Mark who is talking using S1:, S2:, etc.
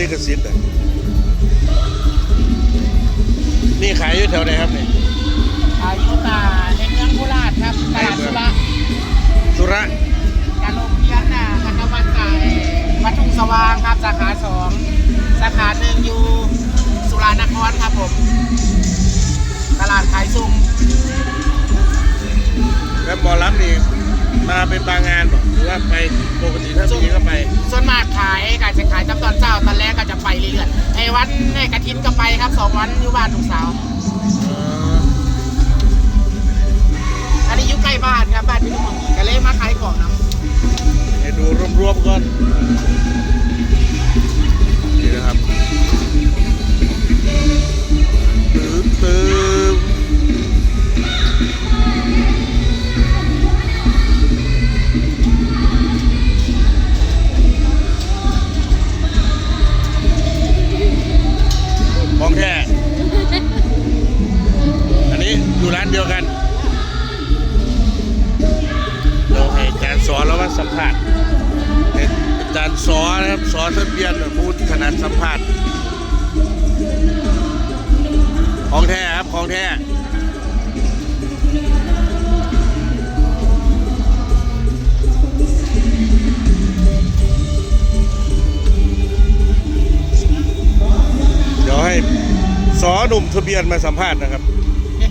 S1: ลิขสิทธิ์อะนี่ขายอยู่แถวไหนครับนี่
S2: อายุตาในเมืองโคราชครับตลาดสุระ
S1: สุระ
S2: การลงเพียนน่ะอันวันไก่วัดทุ่งสว่างครับสาขาสองสาขาหนึ่งอยู่สุรานครครับผม ตลาดขายซุ่ม
S1: แล้วหมอรับนี่มาเป็นบางงานบ่หรือว่าไปปกติถ้า
S2: วันไอ้กระถินก็ไปครับสองวันอยู่บ้านลูกสาว
S1: เออ
S2: อันนี้อยู่ใกล้บ้านครับบ้านพี่ลุงก็เลยมาขายของนะ
S1: ให้ดูรวมๆก่อนนี่ อยู่ร้านเดียวกันเราให้อาจารย์สอนแล้วว่าสัมภาษณ์เป็นอาจารย์สอนนะครับสอนทะเบียนพูดขนาดสัมภาษณ์ของแท้ครับของแท้เดี๋ยวให้สอหนุ่มทะเบียนมาสัมภาษณ์นะครับ